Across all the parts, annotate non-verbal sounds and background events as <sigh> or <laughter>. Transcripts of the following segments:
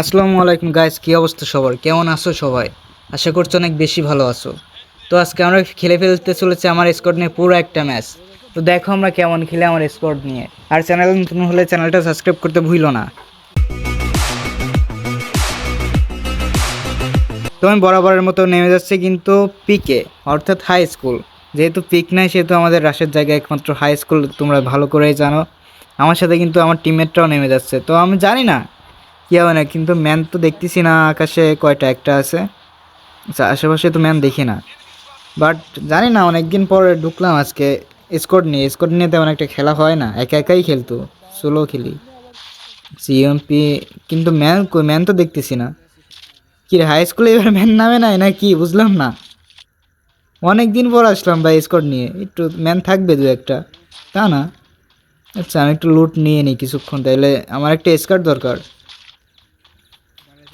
আসসালামু আলাইকুম গাইস কী অবস্থা সবার? কেমন আছো সবাই? আশা করছি অনেক বেশি ভালো আছো। তো আজকে আমরা খেলে ফেলতে চলেছি আমার স্কোয়াড নিয়ে পুরো একটা ম্যাচ তো দেখো আমরা কেমন খেলে আমার স্কোয়াড নিয়ে। আর চ্যানেল নতুন হলে চ্যানেলটা সাবস্ক্রাইব করতে ভুলো না। তো আমি বরাবরের মতো নেমে যাচ্ছে কিন্তু পিকে অর্থাৎ হাই স্কুল যেহেতু পিক নাই, সেহেতু আমাদের রাশের জায়গায় একমাত্র হাই স্কুল তোমরা ভালো করেই জানো। আমার সাথে কিন্তু আমার টিমমেটটাও নেমে যাচ্ছে। তো আমি জানি না কী হবে না, কিন্তু ম্যান তো দেখতেছি না আকাশে কয়টা, একটা আছে। আচ্ছা আশেপাশে তো ম্যান দেখি না। বাট জানি না অনেক দিন পরে ঢুকলাম আজকে। স্কোয়াড নিয়ে স্কোয়াড নিয়ে তেমন একটা খেলা হয় না। একা একাই খেলতো সোলো খেলি। সিএমপি কিন্তু ম্যান ম্যান তো দেখতেছি না। কি হাই স্কুলে এবার ম্যান নামে নাই না কি বুঝলাম না। অনেক দিন পর আসলাম ভাই স্কোয়াড নিয়ে। একটু ম্যান থাকবে দু একটা। তা না। আচ্ছা আমি একটু লুট নিয়ে নিই কিছুক্ষণ, তাইলে আমার একটা স্কার্ট দরকার।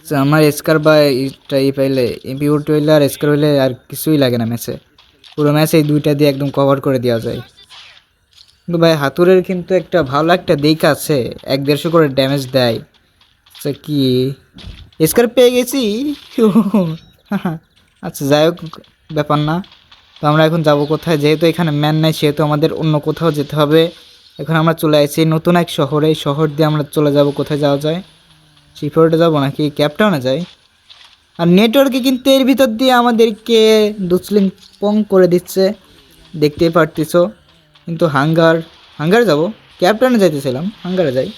আমার স্কার বা এইটা এই পাইলে এমপি উঠ হইলে আর স্কার হইলে আর কিছুই লাগে না ম্যাচে পুরো ম্যাচে এই দুইটা দিয়ে একদম কভার করে দেওয়া যায়। কিন্তু ভাই হাতুরের কিন্তু একটা ভালো একটা দিক আছে, এক দেড়শো করে ড্যামেজ দেয়। আচ্ছা কি? স্কার পেয়ে গেছি? <laughs> আচ্ছা যাই হোক, ব্যাপার না। তো আমরা এখন যাব কোথায়? যেহেতু এখানে ম্যান নাই, সেহেতু আমাদের অন্য কোথাও যেতে হবে। এখন আমরা চলে আসছি নতুন এক শহরে। এই শহর দিয়ে আমরা চলে যাব, কোথায় যাওয়া যায়? শিফোর্টে যাব নাকি? ক্যাপটাউনে যাই। আর নেটওয়ার্কে কিন্তু এর ভিতর দিয়ে আমাদেরকে দুসলিং পং করে দিচ্ছে। দেখতেই পারতেছো। কিন্তু হাঙ্গার হাঙ্গারে যাব? ক্যাপটাউনে যাইতেছিলাম। হাঙ্গারে যাই।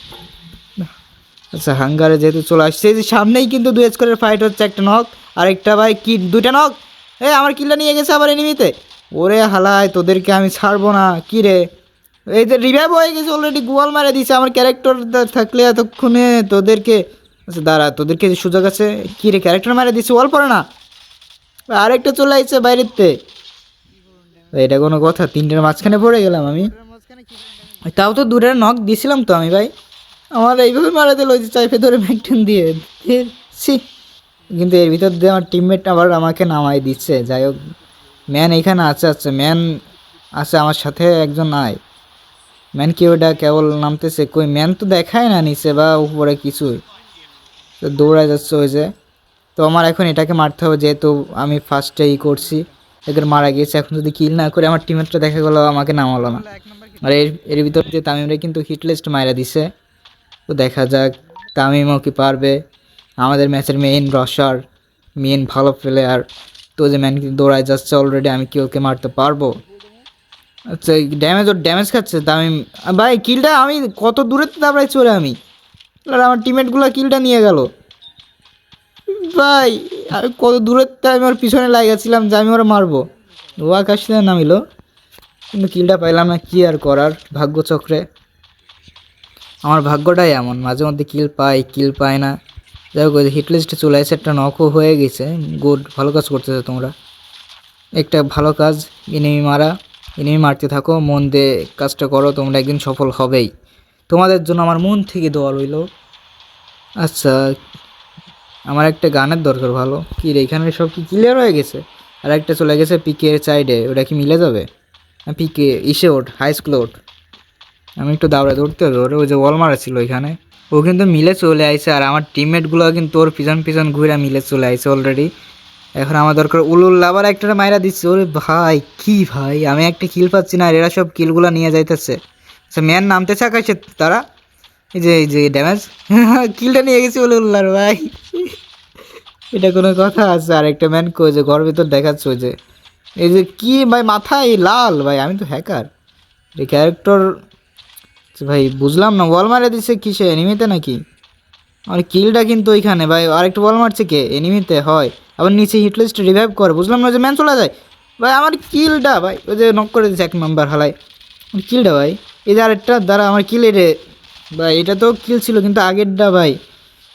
আচ্ছা হাঙ্গারে যেহেতু চলে আসছে যে সামনেই কিন্তু দু দুই স্কোরের ফাইট হচ্ছে, একটা নক আর একটা ভাই কি, দুইটা নক এ, আমার কিল্লা নিয়ে গেছে আবার এনিমিতে ওরে হালায়, তোদেরকে আমি ছাড়বো না, কি রে? এই যে রিভাইভ হয়ে গেছে অলরেডি গোয়াল মারে দিছে। আমার ক্যারেক্টার থাকলে এতক্ষণে তোদেরকে আচ্ছা দাঁড়া, তোদেরকে সুযোগ আছে, কী রে ক্যারেক্টার মারে দিছে ওয়াল পড়ে না। আরেকটা চলে আসছে বাইরেতে। এটা কোনো কথা, তিনটের মাঝখানে পড়ে গেলাম আমি। তাও তো দূরের নখ দিছিলাম তো আমি, ভাই। আমার এইভাবে মারা দিল, ওই যে চাইফে ধরে ম্যাকটেন দিয়ে। ছি। কিন্তু এর ভিতর দিয়ে আমার টিমমেট আবার আমাকে নামাই দিচ্ছে। যাই হোক ম্যান এইখানে আছে আচ্ছা ম্যান আছে আমার সাথে, একজন নাই। ম্যান কি ওটা কেবল নামতেছে? কই ম্যান তো দেখায় না নিচে বা উপরে কিছুই। তো দৌড়ায় যাচ্ছে ওই যে। তো আমার এখন এটাকে মারতে হবে, যেহেতু আমি ফার্স্টে ই করছি। এদের মারা গিয়েছে, এখন যদি কিল না করে আমার টিমেটটা দেখা গেলো আমাকে নামালো না। আর এর এর ভিতর দিয়ে তামিমরা কিন্তু হিটলিস্ট মারা দিছে। তো দেখা যাক তামিমও কি পারবে। আমাদের ম্যাচের মেইন রসার মেইন ভালো প্লেয়ার তো যে ম্যান দৌড়ায় যাচ্ছে অলরেডি আমি কি ওকে মারতে পারব? আচ্ছা ড্যামেজ ওর ড্যামেজ খাচ্ছে, তামিম ভাই কিলটা আমি কত দূরে তারপরে চলে আমি। আমার টিমমেটগুলো কিলটা নিয়ে গেল। ভাই, আমি কত দূরের আমি ওর পিছনে লাগাছিলাম যে আমি ওরা মারবো। ও থেকে নামিলো। কিন্তু কিলটা পাইলাম না, কী আর করার ভাগ্যচক্রে। আমার ভাগ্যটাই এমন, মাঝে মধ্যে কিল পাই, কিল পায় না। যাই হোক হিট লিস্টে চলে আসে, একটা নকও হয়ে গেছে। গুড ভালো কাজ করতেছো তোমরা। একটা ভালো কাজ এনিমি মারা। এনিমি মারতে থাকো, মন দিয়ে কাজটা করো, তোমরা একদিন সফল হবেই। তোমাদের জন্য আমার মন থেকে দোয়া রইল। আচ্ছা আমার একটা গানের দরকার ভালো। কি রে, এখানে সব কি ক্লিয়ার হয়ে গেছে? আর একটা চলে গেছে পিকের সাইডে ওটা কি মিলে যাবে? পিকে, ইসে ওঠ হাই স্কুলে ওঠ। আমি একটু দাউড়ে দৌড়তে হবে, ওরে, ওই যে মারা ছিল ওইখানে। ও কিন্তু মিলে চলে আইছে, আর আমার টিমমেটগুলো কিন্তু ওর পিছন পিছন ঘুরে মিলে চলে আইছে অলরেডি এখন আমার দরকার উলুল আবার একটা মাইরা দিচ্ছে। ওরে ভাই, কি ভাই, আমি একটা কিল পাচ্ছি না আর এরা সব কিলগুলো নিয়ে যাইতেছে। আচ্ছা ম্যান নামতেছে আকাশে তারা। এই যে এই যে ড্যামেজ কিলটা <laughs> নিয়ে গেছি উলুল্লার ভাই। <laughs> এটা কোনো কথা আছে। আর একটা ম্যান কই যে ঘর ভিতর দেখাচ্ছে ওই যে। এই যে, কি ভাই, মাথায় লাল ভাই, আমি তো হ্যাকার এই ক্যারেক্টার ভাই, বুঝলাম না বল মারে দিছে কিসে এনিমিতে নাকি? আর কিলটা কিন্তু ওইখানে ভাই, আরেকটা বল মারছে কে? এনিমিতে হয়। আবার নিচে হিটলিস্ট রিভাইভ করে। বুঝলাম না যে ম্যান চলে যায়। ভাই, আমার কিলটা ভাই, ওই যে নক করে দিচ্ছে এক নম্বর হালাই কিলটা ভাই। এই যে আরেকটা দ্বারা আমার কিল রে ভাই, এটা তো কিল ছিল, কিন্তু আগেরটা ভাই,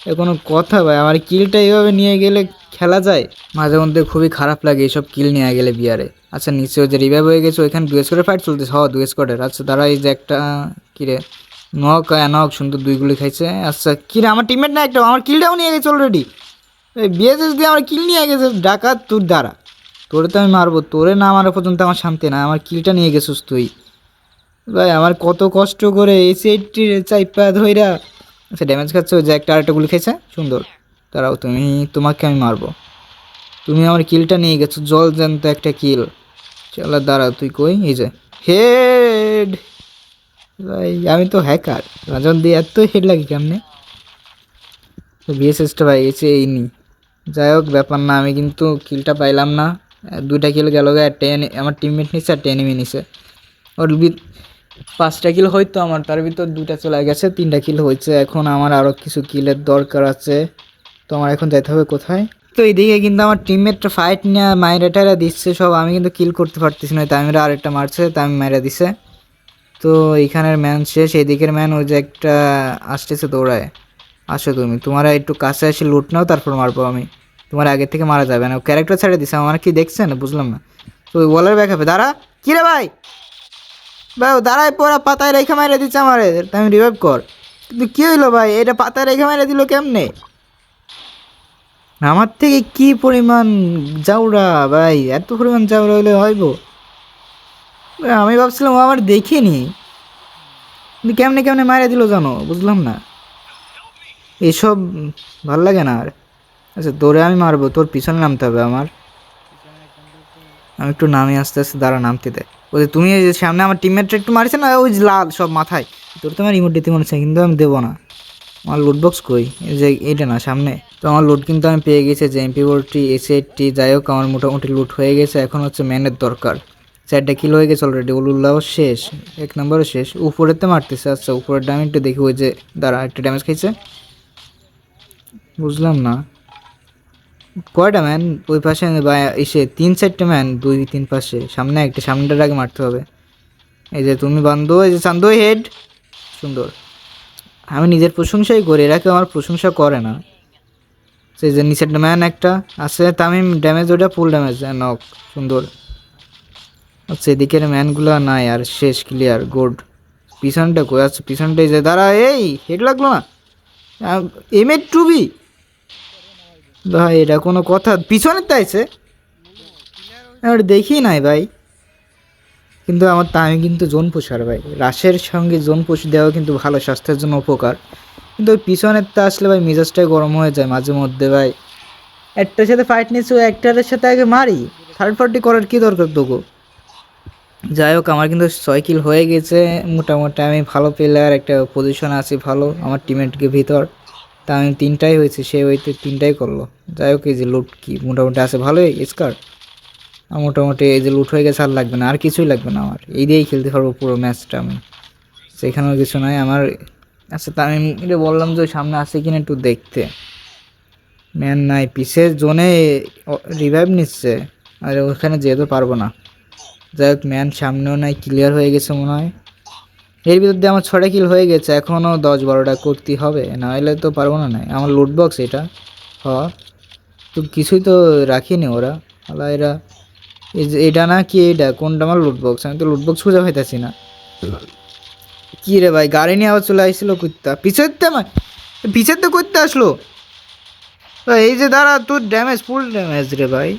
এ কোনো কথা ভাই, আমার কিলটা এইভাবে নিয়ে গেলে খেলা যায়। মাঝে মধ্যে খুবই খারাপ লাগে এইসব কিল নিয়ে গেলে বিয়ারে আচ্ছা ওই যে রিভাইভ হয়ে গেছে, ওইখানে দুই স্কোয়ারের ফাইট চলতেছে। হ দুই স্কোয়ারের আচ্ছা দাঁড়া, এই যে একটা কিরে নক নক, সুন্দর দুই গুলি খাইছে। আচ্ছা কিরে আমার টিমমেট না একটা, আমার কিলটাও নিয়ে গেছে অলরেডি বিএসএস দিয়ে আমার কিল নিয়ে গেছে, ডাকাত তোর দ্বারা তোরে তো আমি মারবো, তোরে না মারা পর্যন্ত আমার শান্তি না আমার কিলটা নিয়ে গেছিস তুই। ভাই, আমার কত কষ্ট করে এই সেটটির চাইপা ধইরা আচ্ছা ড্যামেজ খাচ্ছে যে একটা আরেকটা গুলি খেয়েছে সুন্দর। দাঁড়াও, তুমি, তোমাকে আমি মারবো। তুমি আমার কিলটা নিয়ে গেছো, জল জ্যান্ত একটা কিল চলো, দাঁড়াও, তুই কই? এই যে হেড ভাই, আমি তো হ্যাকার রাজন দিয়ে এত হেড লাগে কেমনে? তো বিএসএসটা ভাই, এসে এই নি। যাই হোক, ব্যাপার না, আমি কিন্তু কিলটা পাইলাম না। দুইটা কিল গেল গে আর টেন আমার টিমমেট নিছে আর টেন নিছে। ওর পাঁচটা কিল হয়তো আমার, তার ভিতর দুটা চলে গেছে, তিনটা কিল হয়েছে। এখন আমার আরও কিছু কিলের দরকার আছে। তো আমার এখন যেতে হবে কোথায়? তো এইদিকে কিন্তু আমার টিমমেটটা ফাইট নিয়ে মায়েরা টায়রা দিচ্ছে সব, আমি কিন্তু কিল করতে পারতেছি না। তামিরা আরেকটা মারছে তামি মায়েরা দিছে। তো এইখানের ম্যান শেষ, এইদিকের ম্যান ওই যে একটা আসতেছে দৌড়ায়। আসো তুমি, তোমার একটু কাছে এসে লুট নাও, তারপর মারবো আমি। তোমার আগে থেকে মারা যাবে না। ক্যারেক্টার ছেড়ে দিছে, আমার কি দেখছেন? বুঝলাম না। তো ওই বলার ব্যাখ্যাবে দাঁড়া! কি রে ভাই? ভাই দাঁড়ায় পড়া, পাতায় রেখে মারে দিচ্ছে আমারে। আমি রিভাইভ কর। কিন্তু কী হইল ভাই? এটা পাতায় রেখে মারে দিল কেমনে? আমার থেকে কি পরিমাণ জাউরা ভাই? এত পরিমাণ জাউরা হইলে হইব? আমি ভাবছিলাম ও আমার দেখিনি। কিন্তু কেমনে কেমনে মারে দিল জানো? বুঝলাম না। এসব ভালো লাগে না আর। আচ্ছা তোরে আমি মারবো। তোর পিছনে নামতে হবে আমার। আমি একটু নামি আস্তে আস্তে দাঁড়া, নামতে দে। ওই তুমি যে সামনে আমার টিমমেটটা একটু মারিছে না, ওই লাল সব মাথায়। তোর তো আমার রিমোট দিতে মনে হচ্ছে কিন্তু আমি দেবো না। আমার লুট বক্স কই? যে এটা না, সামনে। তো আমার লুট কিন্তু আমি পেয়ে গেছি যে এমপি বোর্ডটি এসি এইটটি যাই হোক, আমার মোটামুটি লুট হয়ে গেছে, এখন হচ্ছে ম্যানের দরকার। চারটা কিলো হয়ে গেছে অলরেডি উল্লাহ শেষ, এক নম্বরও শেষ। উপরেতে মারতেছে আচ্ছা উপরের ড্যামেজ একটু দেখি, ওই যে, দাঁড়া একটা ড্যামেজ খাইছে। বুঝলাম না। কয়টা ম্যান ওই পাশে বা এসে তিন চারটে ম্যান দুই তিন পাশে। সামনে একটা সামনেটার আগে মারতে হবে। এই যে তুমি বান্ধব এই যে চান্দু হেড সুন্দর। আমি নিজের প্রশংসাই করি, এরা কেউ আমার প্রশংসা করে না। সেই যে নিচের ম্যান একটা, আছে তামিম ড্যামেজ ওটা ফুল ড্যামেজ নক সুন্দর। আচ্ছা এদিকের ম্যানগুলো নাই, আর শেষ ক্লিয়ার গুড পিছনটা কই আচ্ছা পিছনটাই যে, দাঁড়া, এই হেড লাগল না? এম এ টুবি ভাই, এটা কোনো কথা। পিছনের তাইছে আর দেখি নাই ভাই। কিন্তু আমার তা আমি কিন্তু জোন পোষার ভাই। রাশের সঙ্গে জোন পোষ দেওয়া কিন্তু ভালো, স্বাস্থ্যের জন্য উপকার। কিন্তু ওই পিছনের তা আসলে ভাই, মেজাজটাই গরম হয়ে যায় মাঝে মধ্যে ভাই। একটার সাথে ফাইট নিচ্ছি ও একটার সাথে আগে মারি। থার্ড পার্টি করার কী দরকার তোকে? যাই হোক, আমার কিন্তু ছয় কিল হয়ে গেছে। মোটামুটি আমি ভালো প্লেয়ার একটা পজিশন আছি ভালো। আমার টিমেটকে ভিতর। তা আমি তিনটাই হয়েছে, সে ওইতে তিনটাই করল। যাই হোক, এই যে লুট কি মোটামুটি আছে, ভালোই স্কার আর মোটামুটি এই যে লুট হয়ে গেছে, আর লাগবে না, আর কিছুই লাগবে না আমার। এই দিয়েই খেলতে পারব পুরো ম্যাচটা আমি। সেখানেও কিছু নাই, আমার আচ্ছা তা আমি এটা বললাম যে সামনে আছে কিনা একটু দেখতে। ম্যান নাই, পিসের জোনে রিভাইভ নিচ্ছে। আর ওখানে যেতে পারব না। যাই হোক ম্যান সামনেও নাই ক্লিয়ার হয়ে গেছে মনে হয়। এর ভিতর দিয়ে আমার ছটা কিল হয়ে গেছে এখনও দশ বারোটা করতে হবে না হলে তো পারব না নাই। আমার লুট বক্স এটা হ তো কিছুই তো রাখিনি ওরা। আলা এরা এটা না কি এটা, কোনটা আমার লুট বক্স আমি তো লুট বক্স খুঁজে পাইতেছি না। কি রে ভাই, গাড়ি নিয়ে আবার চলে আসছিল কুত্তা? পিছের তো আমার পিছের তো করতে আসলো? এই যে দাঁড়া, তোর ড্যামেজ ফুল ড্যামেজ রে ভাই।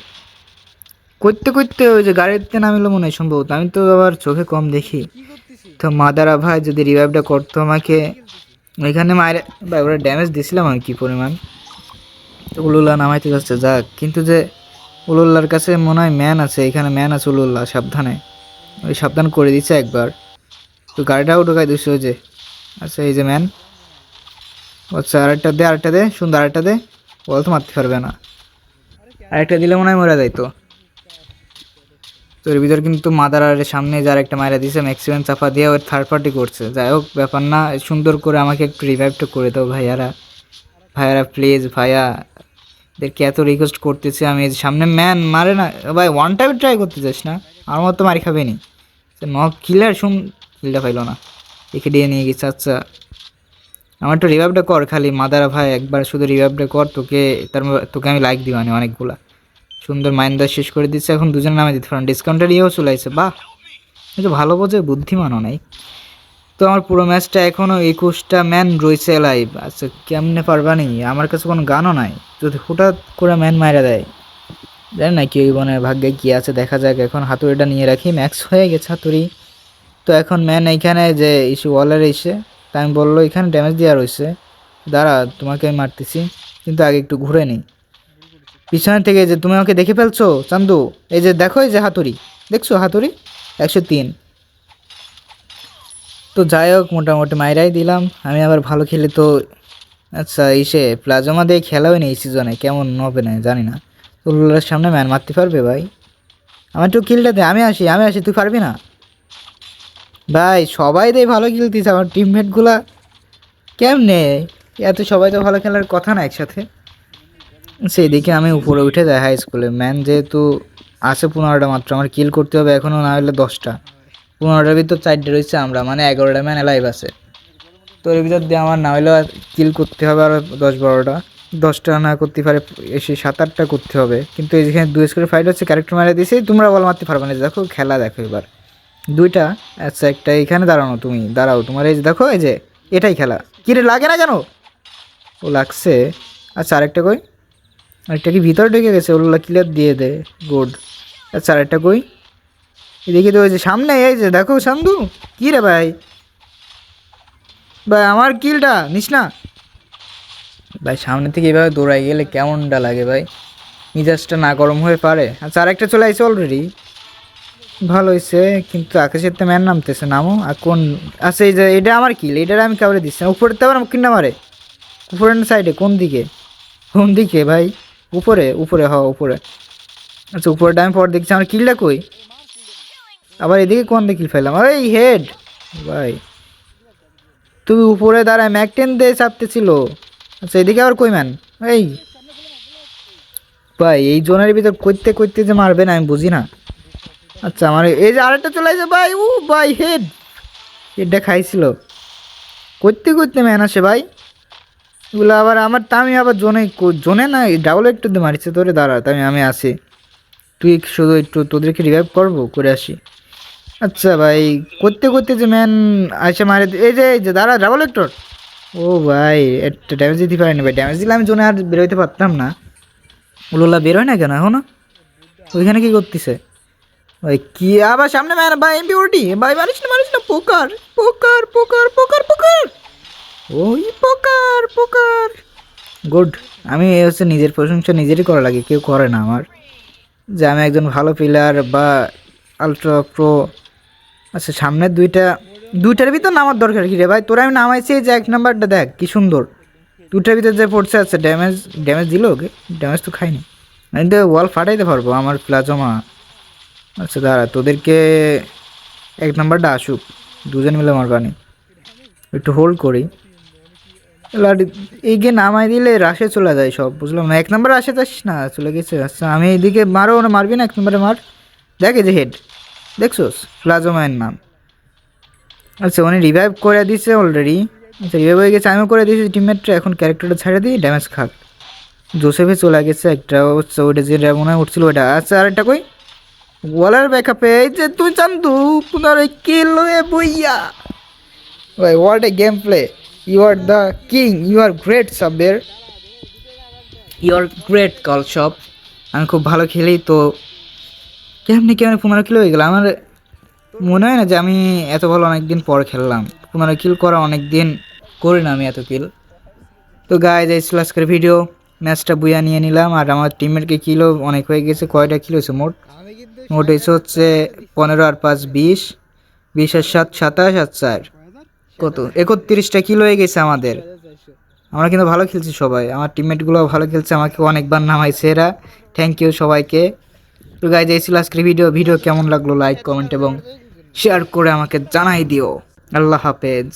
করতে করতে ওই যে গাড়িতে নামিলো মনে হয় সম্ভবত। আমি তো আবার চোখে কম দেখি। তো মাদারা ভাই যদি রিভাইভটা করতো আমাকে ওইখানে মায়ের ভাই ওরা ড্যামেজ দিছিলাম আমি কী পরিমাণ। তো উলুল্লাহ নামাইতে যাচ্ছে, যাক। কিন্তু যে উলুল্লার কাছে মনে হয় ম্যান আছে, এখানে ম্যান আছে উলুল্লাহ, সাবধানে। ওই সাবধান করে দিচ্ছে একবার। তো গাড়িটাও ঢোকাই দিচ্ছে ওই যে। আচ্ছা এই যে ম্যান আচ্ছা আরেকটা দে আরেকটা দে সুন্দর আরেকটা দে। বল তো মারতে পারবে না। আরেকটা দিলে মনে হয় মরা যাইতো। তো এর ভিতর কিন্তু মাদারার সামনে যার একটা মায়েরা দিছে ম্যাক্সিমাম চাপা দিয়ে ওর থার্ড পার্টি করছে। যাই হোক ব্যাপার না, সুন্দর করে আমাকে একটু রিভাইভটা করে দাও ভাইয়ারা। ভাইয়ারা প্লিজ ভাইয়া। এদেরকে এত রিকোয়েস্ট করতেছি আমি সামনে ম্যান মারে না ভাই ওয়ান টাইম ট্রাই করতে চাস না। আমার মতো মারি খাবে নি। নক কিলার শুন কিলটা পাইলো না। একে দিয়ে নিয়ে গেছে আচ্ছা। আমার একটু রিভাইভটা কর খালি মাদারা ভাই, একবার শুধু রিভাইভটা কর, তোকে, তার তোকে আমি লাইক দিবানি অনেকগুলা। সুন্দর মাইন্দার শেষ করে দিচ্ছে। এখন দুজন নামে দিতে পারেন। ডিসকাউন্টের ইয়েও চলে আসছে। বাহ! এই তো ভালো বোঝে, বুদ্ধিমানও নাই। তো আমার পুরো ম্যাচটা এখনও একুশটা ম্যান রয়েছে লাইভ আচ্ছা কেমনে পারবানি আমার কাছে কোনো গানও নাই। যদি হঠাৎ করে ম্যান মারা দেয়, জানি না কি মানে ভাগ্যে কী আছে। দেখা যাক, এখন হাতুড়িটা নিয়ে রাখি। ম্যাক্স হয়ে গেছে হাতুড়ি। তো এখন ম্যান এইখানে যে ইস্যু ওয়ালের এসে তা আমি বলল, এখানে ড্যামেজ দেওয়া রয়েছে। দাঁড়া, তোমাকে আমি মারতেছি। কিন্তু আগে একটু ঘুরে নিই। পিছনে থেকে যে তুমি আমাকে দেখে ফেলছো, চান্দু, এই যে দেখো, এই যে হাতুড়ি, দেখছ হাতুড়ি? একশো তিন। তো যাই হোক, মোটামুটি মাইরাই দিলাম। আমি আবার ভালো খেলে তো আচ্ছা ইসে প্লাজমা দিয়ে খেলা হয়নি এই সিজনে কেমন হবে না, জানি না। রুলারের সামনে ম্যান মারতে পারবে ভাই। আমার একটু কিলটা দে, আমি আসি আমি আসি, তুই পারবি না? ভাই, সবাই দেয় ভালো খেলতিস আমার টিমমেটগুলা কেমনে? এত সবাই তো ভালো খেলার কথা না একসাথে। সেই দিকে আমি উপরে উঠে যাই হাই স্কুলে ম্যান যেহেতু আছে পনেরোটা মাত্র, আমার কিল করতে হবে এখনও না হলে দশটা। পনেরোটার ভিতর চারটে রয়েছে আমরা মানে এগারোটা ম্যান লাইভ আছে। তো এর ভিতর দিয়ে আমার না হলেও কিল করতে হবে আরও দশ বারোটা। দশটা না করতে পারে, এসে সাত আটটা করতে হবে। কিন্তু যেখানে দুই স্কোয়ার ফাইট হচ্ছে ক্যারেক্টার মারা দিয়েছে, তোমরা বল মারতে পারবে না। দেখো, খেলা দেখো এবার। দুইটা আচ্ছা একটা এখানে দাঁড়ানো, তুমি দাঁড়াও, তোমার এই যে দেখো, এই যে এটাই খেলা। কিরে লাগে না কেন? ও লাগছে। আচ্ছা আরেকটা কই? আরেকটা কি ভিতরে ঢুকে গেছে? ওগুলো ক্লিয়ার দিয়ে দে গুড আচ্ছা আরেকটা কই? এদিকে তো, ওই যে সামনে, এই যে দেখো সান্দু। কী রে ভাই? ভাই, আমার কিলটা নিস না ভাই, সামনে থেকে এভাবে দৌড়াই গেলে কেমনটা লাগে ভাই? মিজাজটা না গরম হয়ে পারে। আচ্ছা আরেকটা চলে আসছে অলরেডি ভালো হয়েছে কিন্তু আকাশের তো ম্যান নামতেছে, নামো। আর কোন আচ্ছা এই যে, এটা আমার কিল, এটার আমি কাউরে দিচ্ছি। উপরে তো আবার কিনটা মারে? উপরের সাইডে কোন দিকে? কোন দিকে ভাই? উপরে উপরে, হ, উপরে। আচ্ছা উপরে আমি পর দেখছি, আমার কিলটা কই? আবার এদিকে কোন দিকে কিল ফেললাম এই হেড ভাই। তুমি উপরে দাঁড়ায় ম্যাক টেন দিয়ে চাপতেছিল। আচ্ছা এদিকে আবার কই ম্যান এই। ভাই, এই জোনের ভিতর করতে করতে যে মারবে না, আমি বুঝি না। আচ্ছা আমার এই যে আরেকটা চলে আসে, ভাই ও ভাই হেড হেডটা খাইছিল। করতে করতে ম্যান আসে, ভাই। এগুলো আবার আমার তা আমি আবার জোনে জোনে না ডাবল একটু মারিছে, তোরে দাঁড়া তাই আমি আসি। তুই শুধু একটু তোদেরকে রিভাইভ করব, করে আসি। আচ্ছা ভাই, করতে করতে যে ম্যান আসে মারে এই যে এই যে, দাঁড়া ডাবল একটর ও ভাই, একটা ড্যামেজ দিতে পারেনি ভাই ড্যামেজ দিলে আমি জোনে আর বেরোতে পারতাম না। ওলোলা বেরোয় না কেন এখনও? ওইখানে কি করতেছে? ভাই কি, আবার সামনে ম্যান ভাই এমপি ওটি ভাই, মারিস না মারিস না, পোকার পোকার পোকার ওই পোকার পোকার। গুড, আমি হচ্ছে নিজের প্রশংসা নিজেরই করা লাগে, কেউ করে না আমার। যে আমি একজন ভালো প্লেয়ার বা আলট্রা প্রো আচ্ছা সামনের দুইটা, দুইটার ভিতর নামার দরকার কি রে ভাই? তোরা আমি নামাইছি, যে এক নাম্বারটা দেখ, কি সুন্দর। দুটার ভিতর যে পড়ছে আচ্ছা ড্যামেজ ড্যামেজ দিল ওকে? ড্যামেজ তো খাইনি। আমি তো ওয়াল ফাটাইতে পারব, আমার প্লাজমা আচ্ছা দাঁড়া, তোদেরকে এক নাম্বারটা আসুক। দুজন মিলে আমার মারবানি। একটু হোল্ড করি। লাডি এই গিয়ে নামাই দিলে রাশে চলে যায় সব, বুঝলাম না। এক নম্বর রাশে যাস না, চলে গেছে। আচ্ছা আমি এইদিকে মারো না, মারবি না? এক নম্বরে মার। দেখ যে হেড দেখছোস? প্লাজোমায়ের নাম। আচ্ছা উনি রিভাইভ করে দিছে অলরেডি আচ্ছা রিভাইভ হয়ে গেছে, আমিও করে দিয়েছি। টিমমেটটা এখন ক্যারেক্টারটা ছেড়ে দিই ড্যামেজ খাক। জোসেফে চলে গেছে একটা হচ্ছে ওইটা যে মনে হয় উঠছিল ওইটা। আচ্ছা আরেকটা কই? ওয়ালার ব্যাকআপে এই যে তুই চান্দু পুনর কিল বইয়া। ভাই what a game play you are the king you are great Saber you are great call shop আমি খুব ভালো খেলি, তো কেমনি কেমনি পনেরো কিলো হয়ে গেল? আমার মনে হয় না যে আমি এত ভালো অনেক দিন পর খেললাম। পনেরো কিল করা অনেক দিন করি না আমি এত কিল তো গায়ে যাই ছিল আজকের ভিডিও ম্যাচটা বুয়া নিয়ে নিলাম, আর আমার টিমেরকে কিলো অনেক হয়ে গেছে, কয়টা কিলো হয়েছে মোট? মোট এসে হচ্ছে পনেরো আর পাঁচ, বিশ। বিশ আর সাত, সাতাশ আর চার। কত? একত্রিশটা কিলো হয়ে গেছে আমাদের। আমরা কিন্তু ভালো খেলছি সবাই। আমার টিমমেটগুলো ভালো খেলছে, আমাকে অনেকবার নামাইছে এরা। থ্যাংক ইউ সবাইকে। তো গাইজ এই আজকের ভিডিও ভিডিও কেমন লাগল? লাইক কমেন্ট এবং শেয়ার করে আমাকে জানাই দিও। আল্লাহ হাফেজ।